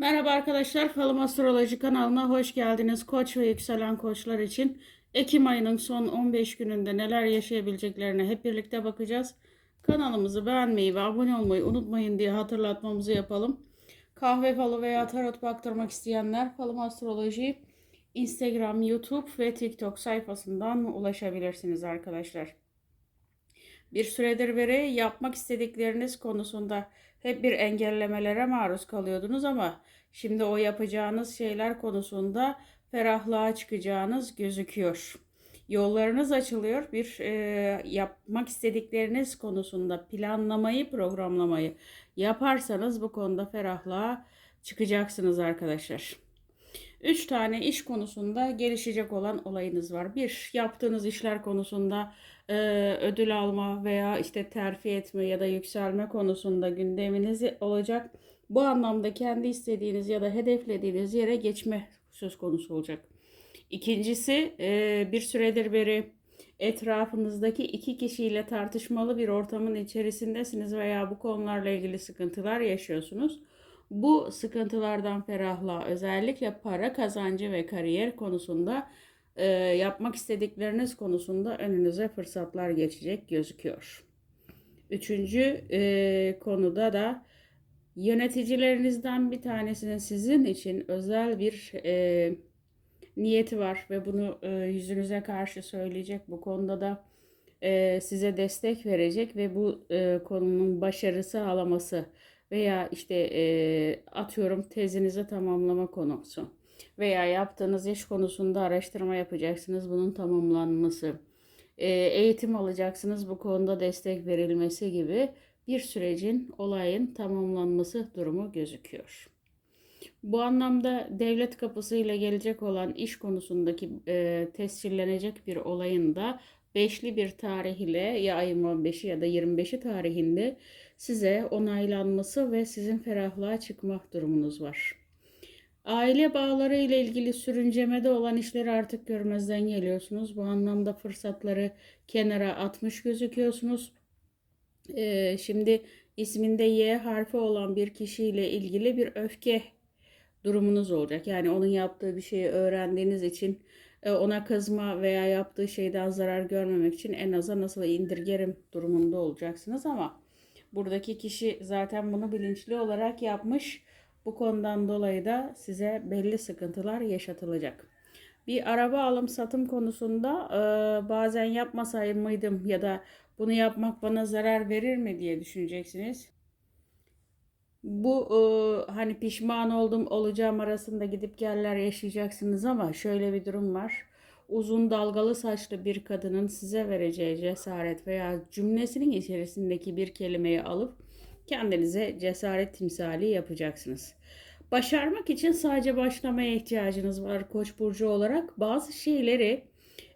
Merhaba arkadaşlar, Falım Astroloji kanalına hoş geldiniz. Koç ve yükselen koçlar için Ekim ayının son 15 gününde neler yaşayabileceklerine hep birlikte bakacağız. Kanalımızı beğenmeyi ve abone olmayı unutmayın diye hatırlatmamızı yapalım. Kahve falı veya tarot baktırmak isteyenler Falım Astroloji Instagram, YouTube ve TikTok sayfasından ulaşabilirsiniz arkadaşlar. Bir süredir beri yapmak istedikleriniz konusunda hep bir engellemelere maruz kalıyordunuz ama şimdi o yapacağınız şeyler konusunda ferahlığa çıkacağınız gözüküyor. Yollarınız açılıyor. Bir e, yapmak istedikleriniz konusunda planlamayı, programlamayı yaparsanız bu konuda ferahlığa çıkacaksınız arkadaşlar. Üç tane iş konusunda gelişecek olan olayınız var. Bir, yaptığınız işler konusunda e, ödül alma veya işte terfi etme ya da yükselme konusunda gündeminiz olacak. Bu anlamda kendi istediğiniz ya da hedeflediğiniz yere geçme söz konusu olacak. İkincisi, e, bir süredir beri etrafınızdaki iki kişiyle tartışmalı bir ortamın içerisindesiniz veya bu konularla ilgili sıkıntılar yaşıyorsunuz. Bu sıkıntılardan ferahla özellikle para kazancı ve kariyer konusunda e, yapmak istedikleriniz konusunda önünüze fırsatlar geçecek gözüküyor. Üçüncü e, konuda da yöneticilerinizden bir tanesinin sizin için özel bir e, niyeti var ve bunu e, yüzünüze karşı söyleyecek. Bu konuda da e, size destek verecek ve bu e, konunun başarı sağlaması veya işte e, atıyorum tezinizi tamamlama konusu veya yaptığınız iş konusunda araştırma yapacaksınız bunun tamamlanması e, eğitim alacaksınız bu konuda destek verilmesi gibi bir sürecin olayın tamamlanması durumu gözüküyor. Bu anlamda devlet kapısıyla gelecek olan iş konusundaki e, tescillenecek bir olayın da beşli bir tarih ile ya ayın 15'i ya da 25'i tarihinde size onaylanması ve sizin ferahlığa çıkma durumunuz var. Aile bağları ile ilgili sürüncemede olan işleri artık görmezden geliyorsunuz. Bu anlamda fırsatları kenara atmış gözüküyorsunuz. Ee, şimdi isminde Y harfi olan bir kişiyle ilgili bir öfke durumunuz olacak. Yani onun yaptığı bir şeyi öğrendiğiniz için e, ona kızma veya yaptığı şeyden zarar görmemek için en aza nasıl indirgerim durumunda olacaksınız ama buradaki kişi zaten bunu bilinçli olarak yapmış. Bu konudan dolayı da size belli sıkıntılar yaşatılacak. Bir araba alım satım konusunda e, bazen yapmasaydım mıydım ya da bunu yapmak bana zarar verir mi diye düşüneceksiniz. Bu e, hani pişman oldum olacağım arasında gidip geller yaşayacaksınız ama şöyle bir durum var. Uzun dalgalı saçlı bir kadının size vereceği cesaret veya cümlesinin içerisindeki bir kelimeyi alıp kendinize cesaret timsali yapacaksınız. Başarmak için sadece başlamaya ihtiyacınız var Koç burcu olarak. Bazı şeyleri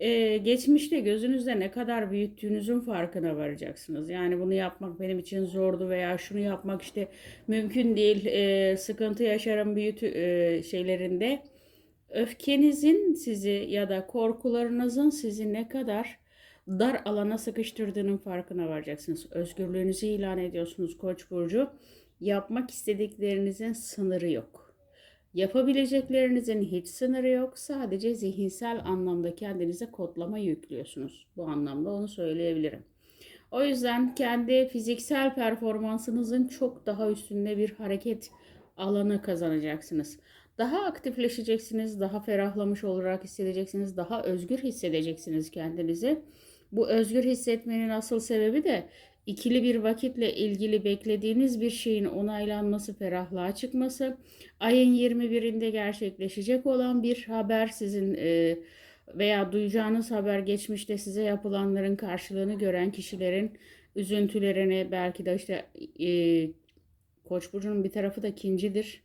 e, geçmişte gözünüzde ne kadar büyüttüğünüzün farkına varacaksınız. Yani bunu yapmak benim için zordu veya şunu yapmak işte mümkün değil, e, sıkıntı yaşarım büyüt e, şeylerinde. Öfkenizin sizi ya da korkularınızın sizi ne kadar dar alana sıkıştırdığının farkına varacaksınız. Özgürlüğünüzü ilan ediyorsunuz Koç burcu. Yapmak istediklerinizin sınırı yok. Yapabileceklerinizin hiç sınırı yok. Sadece zihinsel anlamda kendinize kodlama yüklüyorsunuz. Bu anlamda onu söyleyebilirim. O yüzden kendi fiziksel performansınızın çok daha üstünde bir hareket alanı kazanacaksınız. Daha aktifleşeceksiniz, daha ferahlamış olarak hissedeceksiniz, daha özgür hissedeceksiniz kendinizi. Bu özgür hissetmenin asıl sebebi de ikili bir vakitle ilgili beklediğiniz bir şeyin onaylanması, ferahlığa çıkması, ayın 21'inde gerçekleşecek olan bir haber sizin e, veya duyacağınız haber geçmişte size yapılanların karşılığını gören kişilerin üzüntülerini belki de işte e, Koç burcunun bir tarafı da kincidir.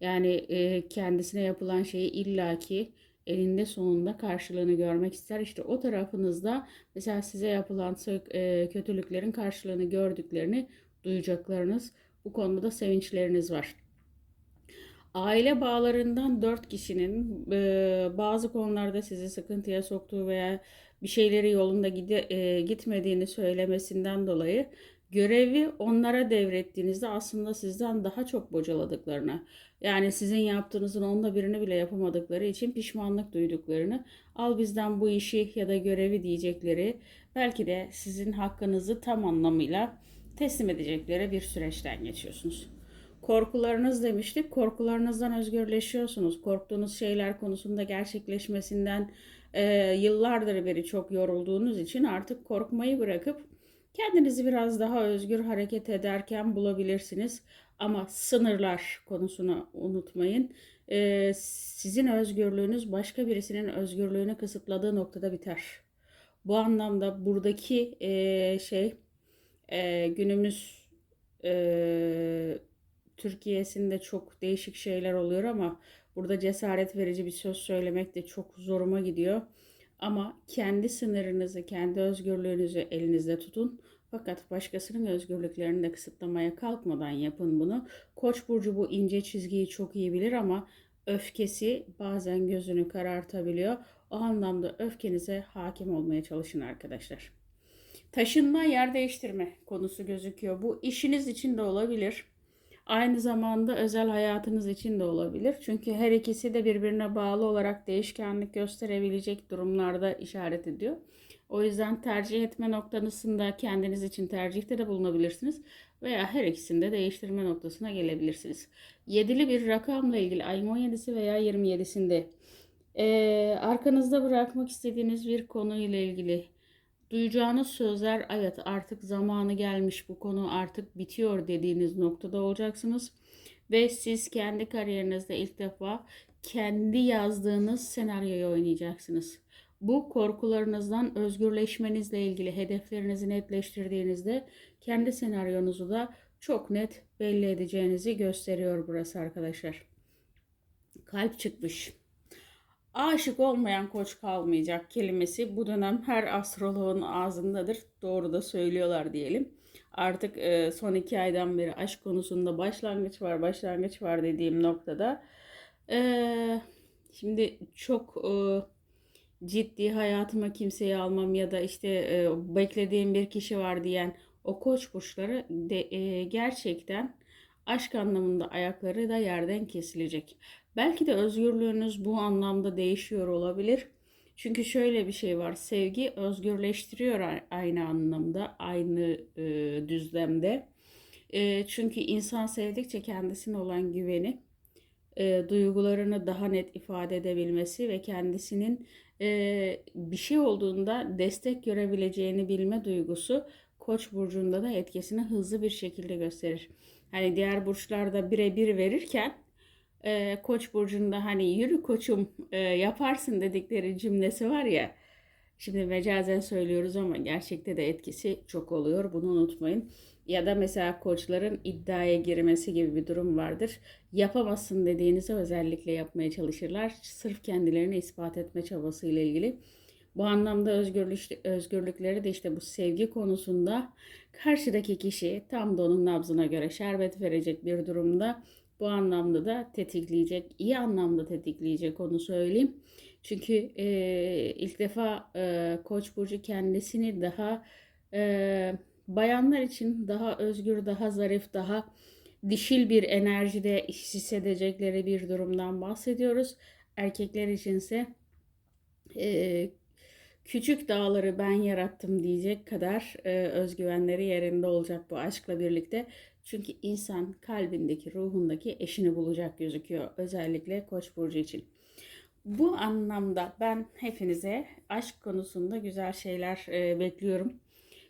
Yani e, kendisine yapılan şeyi illaki elinde sonunda karşılığını görmek ister. İşte o tarafınızda mesela size yapılan e, kötülüklerin karşılığını gördüklerini duyacaklarınız bu konuda da sevinçleriniz var. Aile bağlarından dört kişinin e, bazı konularda sizi sıkıntıya soktuğu veya bir şeyleri yolunda e, gitmediğini söylemesinden dolayı görevi onlara devrettiğinizde aslında sizden daha çok bocaladıklarını, yani sizin yaptığınızın onda birini bile yapamadıkları için pişmanlık duyduklarını, al bizden bu işi ya da görevi diyecekleri, belki de sizin hakkınızı tam anlamıyla teslim edecekleri bir süreçten geçiyorsunuz. Korkularınız demiştik. Korkularınızdan özgürleşiyorsunuz. Korktuğunuz şeyler konusunda gerçekleşmesinden e, yıllardır beri çok yorulduğunuz için artık korkmayı bırakıp kendinizi biraz daha özgür hareket ederken bulabilirsiniz. Ama sınırlar konusunu unutmayın. E, sizin özgürlüğünüz başka birisinin özgürlüğünü kısıtladığı noktada biter. Bu anlamda buradaki e, şey e, günümüz e, Türkiye'sinde çok değişik şeyler oluyor ama burada cesaret verici bir söz söylemek de çok zoruma gidiyor. Ama kendi sınırınızı, kendi özgürlüğünüzü elinizde tutun. Fakat başkasının özgürlüklerini de kısıtlamaya kalkmadan yapın bunu. Koç burcu bu ince çizgiyi çok iyi bilir ama öfkesi bazen gözünü karartabiliyor. O anlamda öfkenize hakim olmaya çalışın arkadaşlar. Taşınma, yer değiştirme konusu gözüküyor. Bu işiniz için de olabilir. Aynı zamanda özel hayatınız için de olabilir. Çünkü her ikisi de birbirine bağlı olarak değişkenlik gösterebilecek durumlarda işaret ediyor. O yüzden tercih etme noktasında kendiniz için tercihte de bulunabilirsiniz veya her ikisinde değiştirme noktasına gelebilirsiniz. Yedili bir rakamla ilgili ayın 17'si veya 27'sinde ee, arkanızda bırakmak istediğiniz bir konuyla ilgili duyacağınız sözler evet artık zamanı gelmiş bu konu artık bitiyor dediğiniz noktada olacaksınız. Ve siz kendi kariyerinizde ilk defa kendi yazdığınız senaryoyu oynayacaksınız. Bu korkularınızdan özgürleşmenizle ilgili hedeflerinizi netleştirdiğinizde kendi senaryonuzu da çok net belli edeceğinizi gösteriyor burası arkadaşlar. Kalp çıkmış. Aşık olmayan koç kalmayacak kelimesi bu dönem her astroloğun ağzındadır. Doğru da söylüyorlar diyelim. Artık e, son iki aydan beri aşk konusunda başlangıç var, başlangıç var dediğim noktada. E, şimdi çok e, ciddi hayatıma kimseyi almam ya da işte e, beklediğim bir kişi var diyen o koç burçları de, e, gerçekten aşk anlamında ayakları da yerden kesilecek. Belki de özgürlüğünüz bu anlamda değişiyor olabilir. Çünkü şöyle bir şey var. Sevgi özgürleştiriyor aynı anlamda, aynı e, düzlemde. E, çünkü insan sevdikçe kendisine olan güveni, e, duygularını daha net ifade edebilmesi ve kendisinin e, bir şey olduğunda destek görebileceğini bilme duygusu Koç burcunda da etkisini hızlı bir şekilde gösterir. Hani diğer burçlarda birebir verirken e, Koç burcunda hani yürü koçum e, yaparsın dedikleri cümlesi var ya. Şimdi mecazen söylüyoruz ama gerçekte de etkisi çok oluyor. Bunu unutmayın. Ya da mesela koçların iddiaya girmesi gibi bir durum vardır. Yapamazsın dediğinizi özellikle yapmaya çalışırlar. Sırf kendilerini ispat etme çabasıyla ilgili. Bu anlamda özgürlük, özgürlükleri de işte bu sevgi konusunda karşıdaki kişi tam da onun nabzına göre şerbet verecek bir durumda bu anlamda da tetikleyecek, iyi anlamda tetikleyecek onu söyleyeyim. Çünkü e, ilk defa e, Koç burcu kendisini daha e, bayanlar için daha özgür, daha zarif, daha dişil bir enerjide hissedecekleri bir durumdan bahsediyoruz. Erkekler içinse e, küçük dağları ben yarattım diyecek kadar e, özgüvenleri yerinde olacak bu aşkla birlikte. Çünkü insan kalbindeki, ruhundaki eşini bulacak gözüküyor. Özellikle Koç burcu için. Bu anlamda ben hepinize aşk konusunda güzel şeyler e, bekliyorum.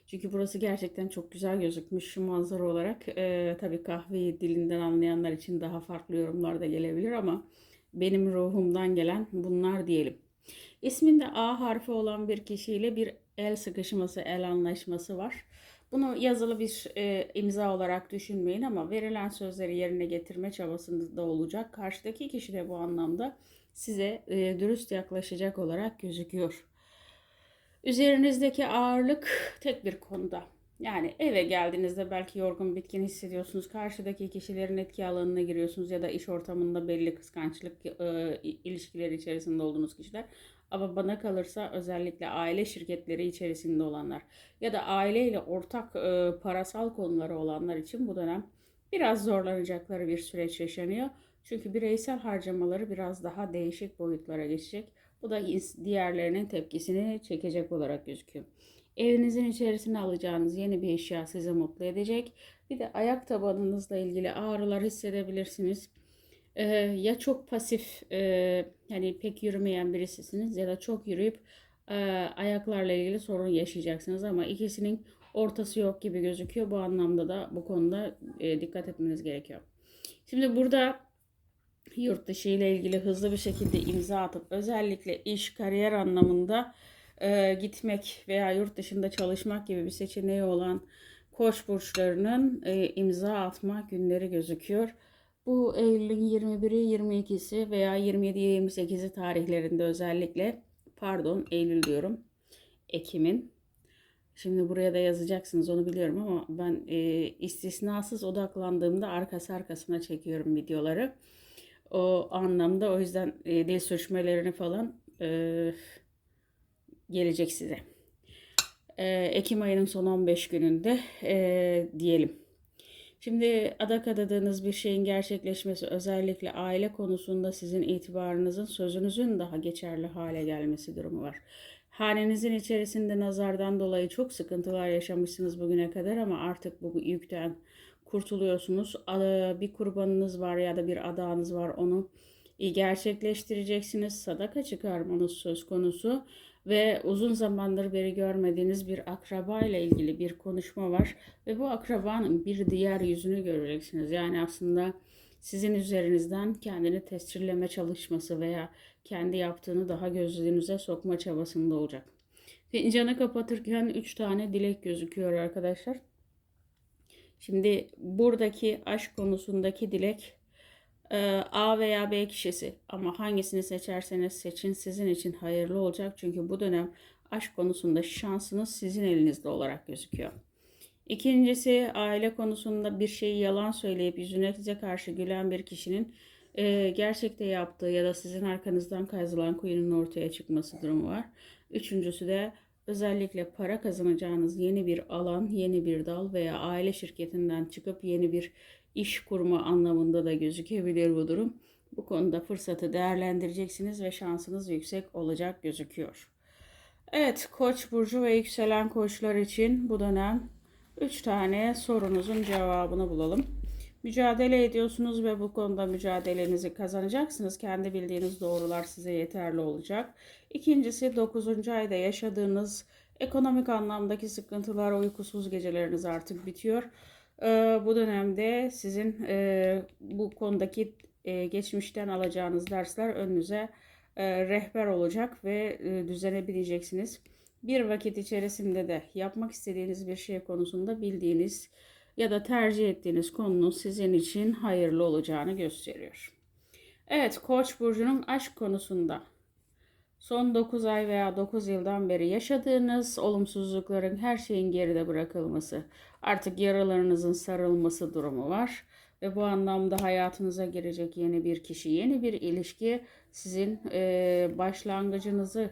Çünkü burası gerçekten çok güzel gözükmüş şu manzara olarak. E, tabii kahveyi dilinden anlayanlar için daha farklı yorumlar da gelebilir ama benim ruhumdan gelen bunlar diyelim. İsminde A harfi olan bir kişiyle bir el sıkışması, el anlaşması var. Bunu yazılı bir e, imza olarak düşünmeyin ama verilen sözleri yerine getirme çabasında olacak. Karşıdaki kişi de bu anlamda size e, dürüst yaklaşacak olarak gözüküyor. Üzerinizdeki ağırlık tek bir konuda. Yani eve geldiğinizde belki yorgun bitkin hissediyorsunuz. Karşıdaki kişilerin etki alanına giriyorsunuz ya da iş ortamında belli kıskançlık e, ilişkileri içerisinde olduğunuz kişiler. Ama bana kalırsa özellikle aile şirketleri içerisinde olanlar ya da aileyle ortak e, parasal konuları olanlar için bu dönem biraz zorlanacakları bir süreç yaşanıyor. Çünkü bireysel harcamaları biraz daha değişik boyutlara geçecek. Bu da diğerlerinin tepkisini çekecek olarak gözüküyor. Evinizin içerisine alacağınız yeni bir eşya sizi mutlu edecek. Bir de ayak tabanınızla ilgili ağrılar hissedebilirsiniz. Ee, ya çok pasif, e, yani pek yürümeyen birisisiniz ya da çok yürüyüp e, ayaklarla ilgili sorun yaşayacaksınız ama ikisinin ortası yok gibi gözüküyor. Bu anlamda da bu konuda e, dikkat etmeniz gerekiyor. Şimdi burada yurt dışı ile ilgili hızlı bir şekilde imza atıp özellikle iş, kariyer anlamında e, gitmek veya yurt dışında çalışmak gibi bir seçeneği olan koç burçlarının e, imza atma günleri gözüküyor. Bu Eylül'ün 21'i, 22'si veya 27-28'i tarihlerinde özellikle pardon Eylül diyorum. Ekim'in. Şimdi buraya da yazacaksınız onu biliyorum ama ben e, istisnasız odaklandığımda arkası arkasına çekiyorum videoları. O anlamda o yüzden e, dil sürçmelerini falan e, gelecek size. E, Ekim ayının son 15 gününde e, diyelim. Şimdi adak adadığınız bir şeyin gerçekleşmesi özellikle aile konusunda sizin itibarınızın sözünüzün daha geçerli hale gelmesi durumu var. Hanenizin içerisinde nazardan dolayı çok sıkıntılar yaşamışsınız bugüne kadar ama artık bu yükten kurtuluyorsunuz. Bir kurbanınız var ya da bir adağınız var onu gerçekleştireceksiniz. Sadaka çıkarmanız söz konusu ve uzun zamandır beri görmediğiniz bir akraba ile ilgili bir konuşma var ve bu akrabanın bir diğer yüzünü göreceksiniz. Yani aslında sizin üzerinizden kendini tescilleme çalışması veya kendi yaptığını daha gözünüze sokma çabasında olacak. Fincanı kapatırken 3 tane dilek gözüküyor arkadaşlar. Şimdi buradaki aşk konusundaki dilek A veya B kişisi ama hangisini seçerseniz seçin sizin için hayırlı olacak. Çünkü bu dönem aşk konusunda şansınız sizin elinizde olarak gözüküyor. İkincisi aile konusunda bir şeyi yalan söyleyip yüzüne size karşı gülen bir kişinin e, gerçekte yaptığı ya da sizin arkanızdan kazılan kuyunun ortaya çıkması durumu var. Üçüncüsü de özellikle para kazanacağınız yeni bir alan, yeni bir dal veya aile şirketinden çıkıp yeni bir iş kurma anlamında da gözükebilir bu durum. Bu konuda fırsatı değerlendireceksiniz ve şansınız yüksek olacak gözüküyor. Evet, Koç burcu ve yükselen koçlar için bu dönem 3 tane sorunuzun cevabını bulalım. Mücadele ediyorsunuz ve bu konuda mücadelenizi kazanacaksınız. Kendi bildiğiniz doğrular size yeterli olacak. İkincisi 9. ayda yaşadığınız ekonomik anlamdaki sıkıntılar, uykusuz geceleriniz artık bitiyor. Ee, bu dönemde sizin e, bu konudaki e, geçmişten alacağınız dersler önünüze e, rehber olacak ve düzene bileceksiniz. Bir vakit içerisinde de yapmak istediğiniz bir şey konusunda bildiğiniz ya da tercih ettiğiniz konunun sizin için hayırlı olacağını gösteriyor. Evet, Koç burcunun aşk konusunda son 9 ay veya 9 yıldan beri yaşadığınız olumsuzlukların her şeyin geride bırakılması, artık yaralarınızın sarılması durumu var. Ve bu anlamda hayatınıza girecek yeni bir kişi, yeni bir ilişki sizin e, başlangıcınızı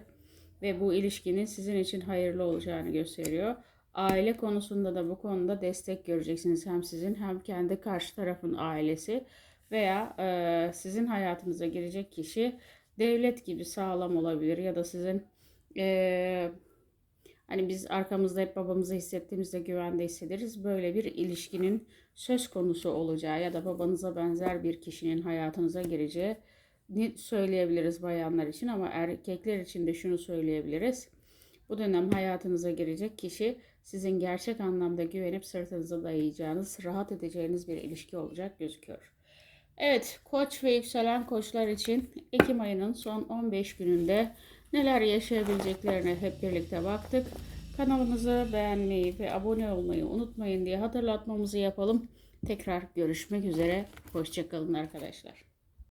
ve bu ilişkinin sizin için hayırlı olacağını gösteriyor. Aile konusunda da bu konuda destek göreceksiniz. Hem sizin hem kendi karşı tarafın ailesi veya e, sizin hayatınıza girecek kişi devlet gibi sağlam olabilir ya da sizin e, hani biz arkamızda hep babamızı hissettiğimizde güvende hissederiz. Böyle bir ilişkinin söz konusu olacağı ya da babanıza benzer bir kişinin hayatınıza gireceği söyleyebiliriz bayanlar için ama erkekler için de şunu söyleyebiliriz. Bu dönem hayatınıza girecek kişi sizin gerçek anlamda güvenip sırtınıza dayayacağınız, rahat edeceğiniz bir ilişki olacak gözüküyor. Evet, koç ve yükselen koçlar için Ekim ayının son 15 gününde neler yaşayabileceklerine hep birlikte baktık. Kanalımızı beğenmeyi ve abone olmayı unutmayın diye hatırlatmamızı yapalım. Tekrar görüşmek üzere. Hoşçakalın arkadaşlar.